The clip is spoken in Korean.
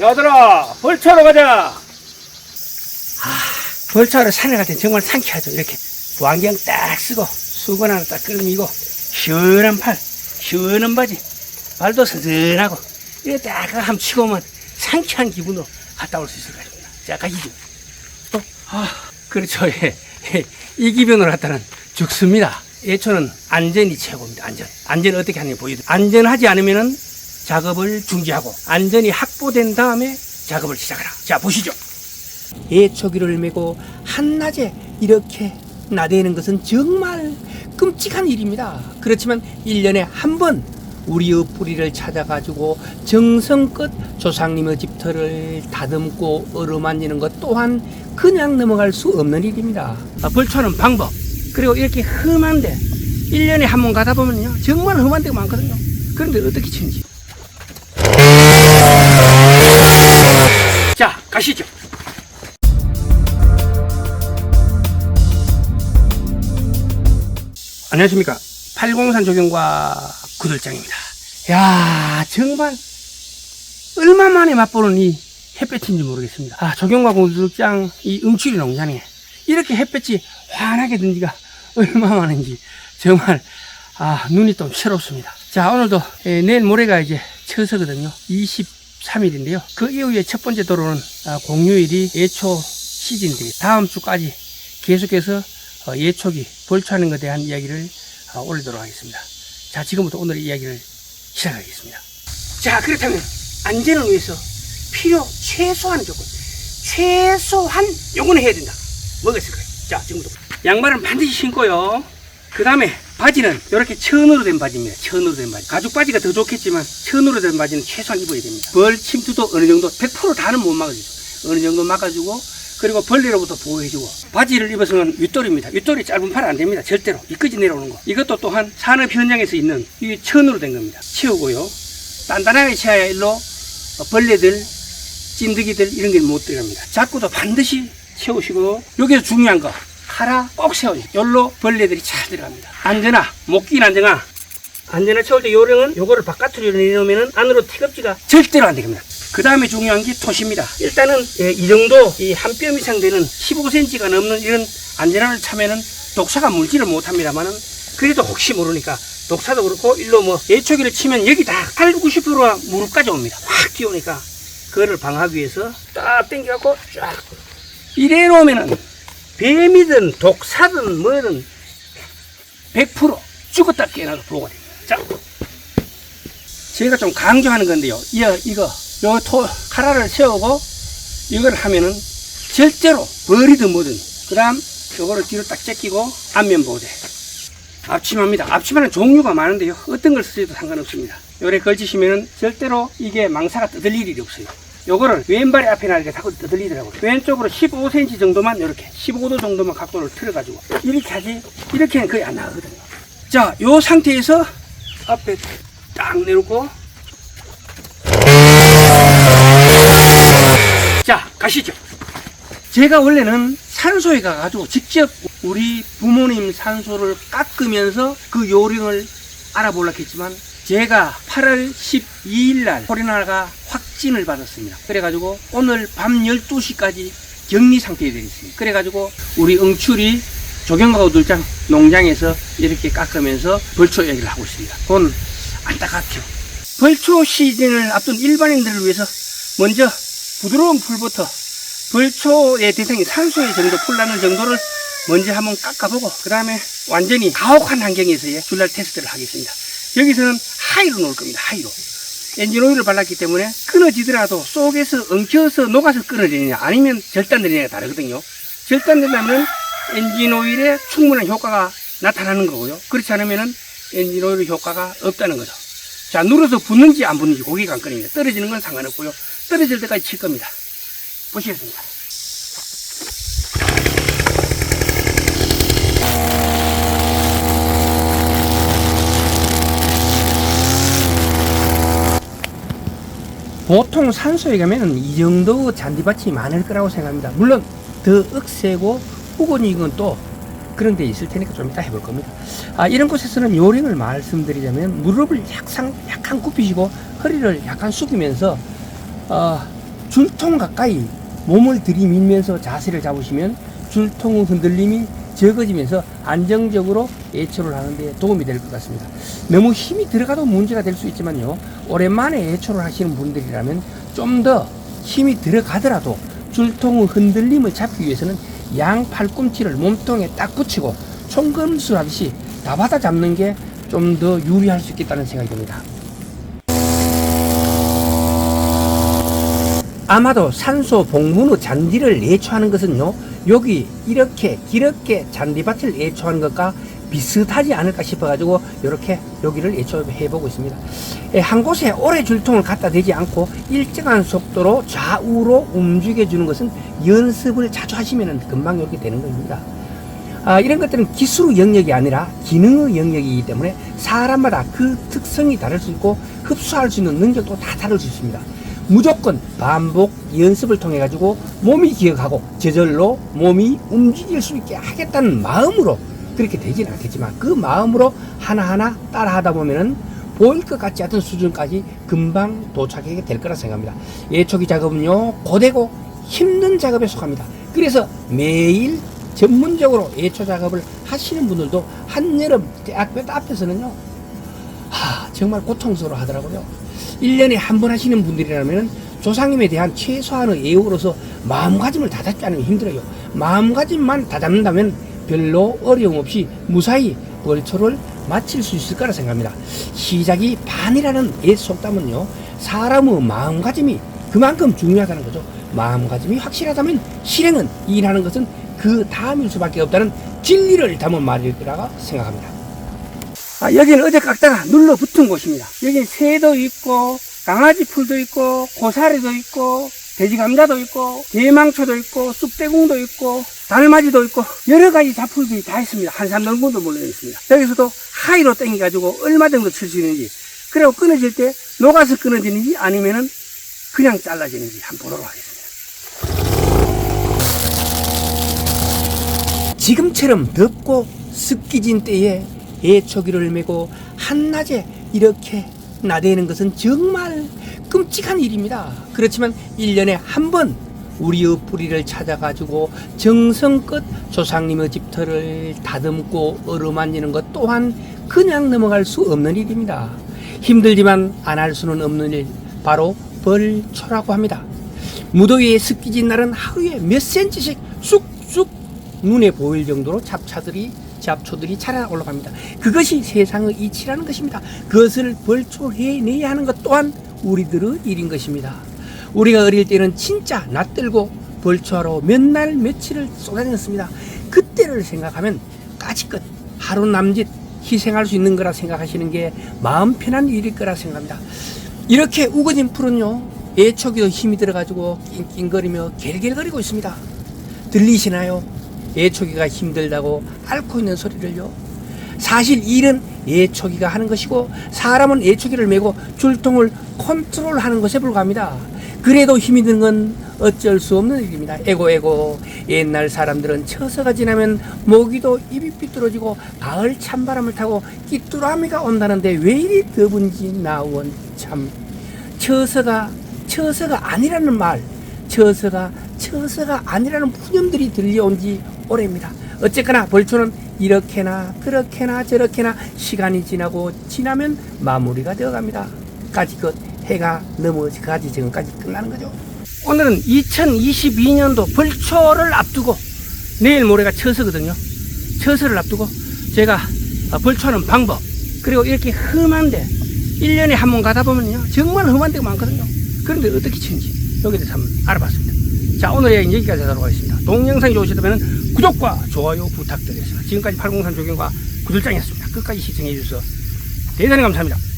얘들아 벌차로 가자. 벌차로 산에 갈 때 정말 상쾌하죠. 이렇게 안경 딱 쓰고 수건 하나 딱 끌미고 시원한 팔 시원한 바지 발도 선선하고 이렇게 딱 오면 상쾌한 기분으로 갔다 올 수 있을 것 같습니다. 자 가시죠. 또, 아, 그렇죠. 예. 예. 이 기변으로 갔다는 죽습니다. 예초는 안전이 최고입니다. 안전. 안전 어떻게 하느냐 보여드릴게요. 안전하지 않으면은 작업을 중지하고 안전이 확보된 다음에 작업을 시작하라 자 보시죠 예초기를 메고 한낮에 이렇게 나대는 것은 정말 끔찍한 일입니다. 그렇지만 1년에 한 번 우리의 뿌리를 찾아가지고 정성껏 조상님의 집터를 다듬고 어루만지는 것 또한 그냥 넘어갈 수 없는 일입니다. 아, 벌초는 방법. 그리고 이렇게 험한데 1년에 한 번 가다 보면요. 정말 험한 데가 많거든요. 그런데 어떻게 치는지. 자, 가시죠. 안녕하십니까. 803 조경과 구들장입니다. 야 정말 얼마 만에 맛보는 이 햇볕인지 모르겠습니다. 아, 조경과 구들장 이 응추리 농장에 이렇게 햇볕이 환하게 든 지가 얼마 만인지 정말 아, 눈이 좀 새롭습니다. 자, 오늘도 에, 내일 모레가 이제 처서거든요. 23일인데요. 그 이후에 첫 번째 도로는 아, 공휴일이 예초 시즌인데 다음 주까지 계속해서 어, 예초기 벌초하는 것에 대한 이야기를 어, 올리도록 하겠습니다. 자, 지금부터 오늘 이야기를 시작하겠습니다. 자, 그렇다면 안전을 위해서 필요 최소한 조건, 최소한 요거는 해야 된다. 뭐가 있을까요? 자, 지금부터 양말은 반드시 신고요. 그 다음에 바지는 이렇게 천으로 된 바지입니다. 천으로 된 바지. 가죽 바지가 더 좋겠지만 천으로 된 바지는 최소한 입어야 됩니다. 벌 침투도 어느 정도 100% 다는 못 막아주죠. 어느 정도 막아주고 그리고 벌레로부터 보호해주고 바지를 입어서는 윗돌입니다. 윗돌이 짧은 팔은 안 됩니다. 절대로 미끄지 내려오는 거. 이것도 또한 산업 현장에서 있는 이 천으로 된 겁니다. 치우고요. 단단하게 치아야 일로 어, 벌레들, 찐득이들 이런 게 못 들어갑니다. 자꾸도 반드시 채우시고 여기서 중요한 거 카라 꼭 세워요. 열로 벌레들이 잘 들어갑니다. 안전하, 목긴 안전하. 안전하 채울 때 요령은 요거를 바깥으로 내놓으면 안으로 티겁지가 절대로 안 됩니다. 그 다음에 중요한 게 토시입니다. 일단은 예, 이 정도 이 한 뼘 이상 되는 15cm가 넘는 이런 안전함을 차면은 독사가 물지를 못합니다만은 그래도 혹시 모르니까 독사도 그렇고 일로 뭐 예초기를 치면 여기 다 8, 90%가 무릎까지 옵니다. 확 뛰어오니까 그거를 방하기 위해서 딱 당겨갖고 쫙 이래 놓으면은 뱀이든 독사든 뭐든 100% 죽었다 보호가 됩니다. 자, 제가 좀 강조하는 건데요. 이거, 이거, 요 토, 카라를 세우고 이걸 하면은 절대로 벌이든 뭐든 그 다음 요거를 뒤로 딱 제끼고 앞면 보호대 앞치마입니다. 앞치마는 종류가 많은데요. 어떤 걸 쓰셔도 상관없습니다. 요래 걸치시면은 절대로 이게 망사가 뜯을 일이 없어요. 요거를 왼발이 앞에 나게 자꾸 뜯을리더라고요. 왼쪽으로 15cm 정도만 이렇게 15도 정도만 각도를 틀어가지고 이렇게 하지 이렇게는 거의 안 나가거든요. 자, 요 상태에서 앞에 딱 내놓고 자, 가시죠. 제가 원래는 산소에 가가지고 직접 우리 부모님 산소를 깎으면서 그 요령을 알아보려고 했지만 제가 8월 12일 날 코로나가 확 진을 받았습니다. 그래가지고 오늘 밤 12시까지 격리 상태에 되어 있습니다. 그래가지고 우리 응출이 조경가고 들장 농장에서 이렇게 깎으면서 벌초 얘기를 하고 있습니다. 그건 안타깝죠. 벌초 시즌을 앞둔 일반인들을 위해서 먼저 부드러운 풀부터 벌초의 대상이 산소의 정도 풀나는 정도를 먼저 한번 깎아보고 그 다음에 완전히 가혹한 환경에서의 줄날 테스트를 하겠습니다. 여기서는 하이로 놓을 겁니다. 하이로. 엔진 오일을 발랐기 때문에 끊어지더라도 속에서 엉켜서 녹아서 끊어지느냐 아니면 절단되느냐가 다르거든요. 절단된다면 엔진 오일에 충분한 효과가 나타나는 거고요. 그렇지 않으면 엔진 오일 효과가 없다는 거죠. 자, 눌러서 붙는지 안 붙는지 고기 관건입니다. 떨어지는 건 상관없고요. 떨어질 때까지 칠 겁니다. 보시겠습니다. 보통 산소에 가면 이 정도 잔디밭이 많을 거라고 생각합니다. 물론 더 억세고 후건이 건 또 그런 데 있을 테니까 좀 이따 해볼 겁니다. 아, 이런 곳에서는 요령을 말씀드리자면 무릎을 약상, 약간 굽히시고 허리를 약간 숙이면서 어, 줄통 가까이 몸을 들이밀면서 자세를 잡으시면 줄통의 흔들림이 적어지면서 안정적으로 애초를 하는데 도움이 될 것 같습니다. 너무 힘이 들어가도 문제가 될 수 있지만요. 오랜만에 애초를 하시는 분들이라면 좀 더 힘이 들어가더라도 줄통의 흔들림을 잡기 위해서는 양 팔꿈치를 몸통에 딱 붙이고 총검술 하듯이 다 받아 잡는 게 좀 더 유리할 수 있겠다는 생각이 듭니다. 아마도 산소 복문의 잔디를 예초하는 것은요, 여기 이렇게 길게 잔디밭을 예초하는 것과 비슷하지 않을까 싶어가지고, 이렇게 여기를 예초해 보고 있습니다. 예, 한 곳에 오래 줄통을 갖다 대지 않고 일정한 속도로 좌우로 움직여 주는 것은 연습을 자주 하시면 금방 이렇게 되는 겁니다. 아, 이런 것들은 기술 영역이 아니라 기능의 영역이기 때문에 사람마다 그 특성이 다를 수 있고 흡수할 수 있는 능력도 다 다를 수 있습니다. 무조건 반복 연습을 통해 가지고 몸이 기억하고 저절로 몸이 움직일 수 있게 하겠다는 마음으로 그렇게 되지는 않겠지만 그 마음으로 하나하나 따라 하다 보면은 보일 것 같지 않은 수준까지 금방 도착하게 될 거라 생각합니다. 예초기 작업은요, 고되고 힘든 작업에 속합니다. 그래서 매일 전문적으로 예초 작업을 하시는 분들도 한여름 대학교 앞에서는요, 하, 정말 고통스러워 하더라고요. 1년에 한 번 하시는 분들이라면 조상님에 대한 최소한의 예우로서 마음가짐을 다잡지 않으면 힘들어요. 마음가짐만 다잡는다면 별로 어려움 없이 무사히 월초를 마칠 수 있을 거라 생각합니다. 시작이 반이라는 옛 속담은요, 사람의 마음가짐이 그만큼 중요하다는 거죠. 마음가짐이 확실하다면 실행은 일하는 것은 그 다음일 수밖에 없다는 진리를 담은 말일 거라고 생각합니다. 아, 여기는 어제 깎다가 눌러 붙은 곳입니다. 여기 새도 있고, 강아지 풀도 있고, 고사리도 있고, 돼지 감자도 있고, 대망초도 있고, 쑥대궁도 있고, 달맞이도 있고, 여러 가지 잡풀들이 다 있습니다. 한산 농군도 물려 있습니다. 여기서도 하이로 땡겨가지고 얼마 정도 칠 수 있는지, 그리고 끊어질 때 녹아서 끊어지는지 아니면은 그냥 잘라지는지 한번 보도록 하겠습니다. 지금처럼 덥고 습기진 때에 애초기를 메고 한낮에 이렇게 나대는 것은 정말 끔찍한 일입니다. 그렇지만 1년에 한 번 우리의 뿌리를 찾아가지고 정성껏 조상님의 집터를 다듬고 어루만지는 것 또한 그냥 넘어갈 수 없는 일입니다. 힘들지만 안 할 수는 없는 일, 바로 벌초라고 합니다. 무더위에 습기진 날은 하루에 몇 센치씩 쑥쑥 눈에 보일 정도로 잡차들이 잡초들이 자라 올라갑니다. 그것이 세상의 이치라는 것입니다. 그것을 벌초해내야 하는 것 또한 우리들의 일인 것입니다. 우리가 어릴 때는 진짜 낯들고 벌초하러 몇 날 며칠을 쏟아냈습니다. 그때를 생각하면 까짓것 하루 남짓 희생할 수 있는 거라 생각하시는 게 마음 편한 일일 거라 생각합니다. 이렇게 우거진 풀은요, 애초기도 힘이 들어가지고 낑낑거리며 갤갤거리고 있습니다. 들리시나요? 예초기가 힘들다고 앓고 있는 소리를요. 사실 일은 예초기가 하는 것이고 사람은 예초기를 메고 줄통을 컨트롤하는 것에 불과합니다. 그래도 힘이 드는 건 어쩔 수 없는 일입니다. 에고 에고 옛날 사람들은 처서가 지나면 모기도 입이 삐뚤어지고 가을 찬바람을 타고 끼뚜라미가 온다는데 왜 이리 더운지 나원 참 처서가 처서가 아니라는 말 처서가 처서가 아니라는 푸념들이 들려온 지 오래입니다. 어쨌거나 벌초는 이렇게나 그렇게나 저렇게나 시간이 지나고 지나면 마무리가 되어갑니다. 까지껏 해가 넘어가지 전까지 끝나는 거죠. 오늘은 2022년도 벌초를 앞두고 내일 모레가 처서거든요. 처서를 앞두고 제가 벌초하는 방법 그리고 이렇게 험한데 1년에 한 번 가다 보면요 정말 험한 데가 많거든요. 그런데 어떻게 치는지 여기에 대해서 한번 알아봤습니다. 자 오늘 얘기는 여기까지 하도록 하겠습니다. 동영상이 좋으시다면 구독과 좋아요 부탁드리겠습니다. 지금까지 803 조경과 구들장이었습니다. 끝까지 시청해 주셔서 대단히 감사합니다.